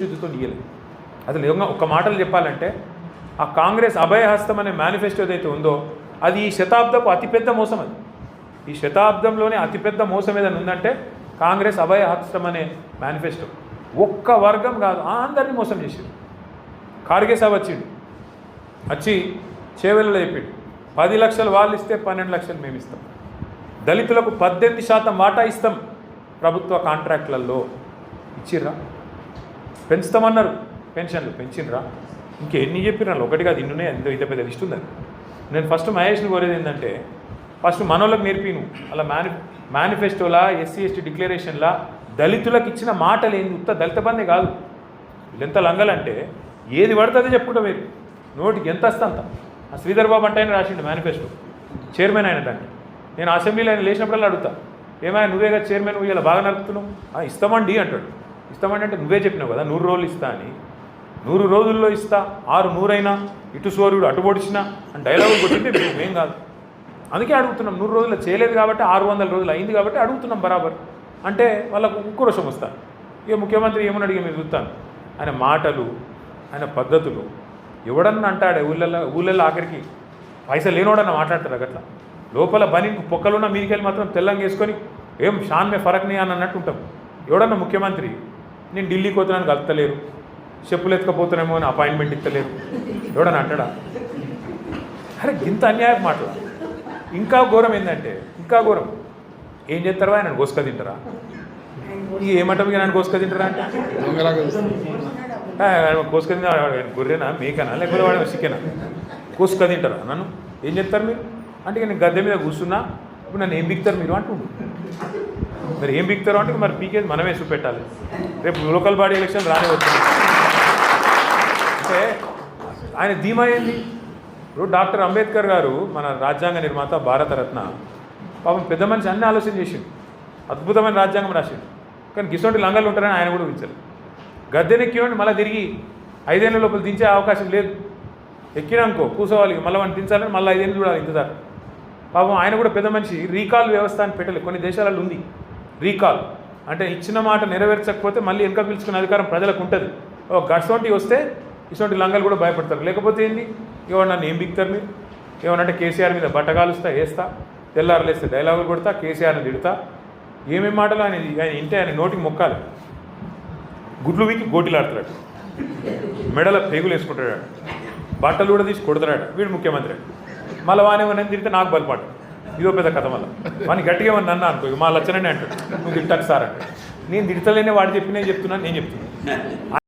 శుద్ధితో ఇయ్యలేదు అసలు నిజంగా ఒక మాటలు చెప్పాలంటే ఆ కాంగ్రెస్ అభయహస్తం అనే మేనిఫెస్టో ఏదైతే ఉందో అది ఈ శతాబ్దపు అతిపెద్ద మోసం అది. ఈ శతాబ్దంలోనే అతిపెద్ద మోసం ఏదైనా ఉందంటే కాంగ్రెస్ అభయహస్తం అనే మేనిఫెస్టో ఒక్క వర్గం కాదు అందరినీ మోసం చేసిండు ఖార్గే సాబ్ వచ్చిండు. వచ్చి చేవెళ్ళలో చెప్పిండు. పది లక్షలు వాళ్ళు ఇస్తే పన్నెండు లక్షలు మేము ఇస్తాం. దళితులకు పద్దెనిమిది శాతం వాటా ఇస్తాం ప్రభుత్వ కాంట్రాక్ట్లలో ఇచ్చిర్రా? పెంచుతామన్నారు. పెన్షన్లు పెంచినరా? ఇంకెన్ని చెప్పినారు? ఒకటి కాదు ఇన్నునే ఎంతో ఇంత పెద్ద లిస్ట్ ఉందని. నేను ఫస్ట్ మహేష్ని కోరేది ఏంటంటే ఫస్ట్ మనోళ్ళకి నేర్పిను. అలా మేని మేనిఫెస్టోలా ఎస్సీ ఎస్టీ డిక్లరేషన్లా దళితులకు ఇచ్చిన మాటలు ఏంది? ఉత్త దళిత బందే కాదు. వీళ్ళెంత లంగలంటే ఏది పడుతుందో చెప్పుకుంటా మీరు నోటికి ఎంత వస్తా అంత ఆ శ్రీధర్ బాబు అంటే ఆయన రాసిండు మేనిఫెస్టో చైర్మన్ ఆయన దాన్ని. నేను అసెంబ్లీలో ఆయన లేచినప్పుడల్లా అడుగుతా. ఏమైనా నువ్వేగా చైర్మన్ ఇలా బాగా నడుపుతున్నావు? ఇస్తామండి అంటాడు. ఇస్తామంటే నువ్వే చెప్పినావు కదా నూరు రోజులు ఇస్తా అని. నూరు రోజుల్లో ఇస్తా ఆరు నూరైనా ఇటు సూర్యుడు అటు పొడిచినా అని డైలాగులు కొట్టింటే మేము ఏం కాదు. అందుకే అడుగుతున్నాం నూరు రోజులు చేయలేదు కాబట్టి ఆరు వందల రోజులు అయింది కాబట్టి అడుగుతున్నాం బరాబర్. అంటే వాళ్ళకు ఉక్రోషం వస్తాను ఇక ముఖ్యమంత్రి ఏమని అడిగి మీరు చూస్తాను. ఆయన మాటలు ఆయన పద్ధతులు ఎవడన్నా అంటాడే ఊళ్ళల్లో ఊళ్ళల్లో ఆఖరికి పైసలు లేనోడన్న మాట్లాడతారు అట్లా. లోపల బని పొక్కలున్న మీదికెళ్ళి మాత్రం తెల్లంగా వేసుకొని ఏం షాన్మే ఫరక్ని అని అన్నట్టు ఉంటాం. ఎవడన్నా ముఖ్యమంత్రి నేను ఢిల్లీకి పోతున్నాను కలతలేరు చెప్పులు ఎత్తుకపోతున్నామో అని అపాయింట్మెంట్ ఇస్తలేరు ఎవడని అంటాడా? అరే ఇంత అన్యాయం మాటలు. ఇంకా ఘోరం ఏంటంటే ఇంకా ఘోరం. ఏం చేస్తారా ఆయన కోసుక తింటారా? ఏమంటాం ఇక నన్ను కోసుక తింటారా అంటే? కోసుక తిందా గొర్రెనా మేకనా లేకపోతే వాడు చికెనా? కోసుక తింటారా నన్ను? ఏం చెప్తారు మీరు? అంటే ఇక నేను గద్దె మీద కూర్చున్నా ఇప్పుడు నన్ను ఏం బిక్తారు మీరు? అంటుండు. మరి ఏం బిక్తారు అంటే మరి పీకేది మనమే చూపెట్టాలి. రేపు లోకల్ బాడీ ఎలక్షన్ రానే వచ్చింది అంటే ఆయన ధీమా ఏంది? ఇప్పుడు డాక్టర్ అంబేద్కర్ గారు మన రాజ్యాంగ నిర్మాత భారతరత్న పాపం పెద్ద మనిషి అన్ని ఆలోచన చేసిండు. అద్భుతమైన రాజ్యాంగం రాసిండు. కానీ గిసోటి లంగలు ఉంటారని ఆయన కూడా ఊహించారు. గద్దెనెక్కినండి మళ్ళీ తిరిగి ఐదేళ్ళ లోపల దించే అవకాశం లేదు. ఎక్కినానుకో కూసోవాలి మళ్ళీ వాడిని దించాలని మళ్ళీ ఐదేళ్ళు చూడాలి ఇంతదారు పాపం ఆయన కూడా పెద్ద మనిషి రీకాల్ వ్యవస్థ అని పెట్టలేదు కొన్ని దేశాలలో ఉంది. రీకాల్. అంటే ఇచ్చిన మాట నెరవేర్చకపోతే మళ్ళీ వెనక పిలుచుకునే అధికారం ప్రజలకు ఉంటుంది. ఓ గట్సోంటి వస్తే ఇటువంటి లంగాలు కూడా భయపడతారు. లేకపోతే ఏంది? ఇవాళ నన్ను ఏం బిక్తారు మీరు? ఏమనంటే కేసీఆర్ మీద బట్టగాలుస్తా వేస్తా తెల్లారులేస్తే డైలాగులు కొడతా కేసీఆర్ని తిడతా. ఏమేం మాటలు ఆయన ఆయన ఇంటే ఆయన నోటికి మొక్కాలి. గుడ్లు వీకి గోటిలాడుతున్నాడు. మెడల పేగులు వేసుకుంటాడు. బట్టలు కూడా తీసి కొడుతున్నాడు వీడు ముఖ్యమంత్రి. మళ్ళీ వానేమని తిరిగితే నాకు బలపాటు. ఇదో పెద్ద కథ మళ్ళీ. వాడిని గట్టిగా ఏమన్నా అన్నా అనుకో మా లచ్చనని అంటాడు. నువ్వు తిట్టాకు సార్ అంటే నేను తిడతలేనే వాడు చెప్పినే చెప్తున్నాను నేను చెప్తున్నాను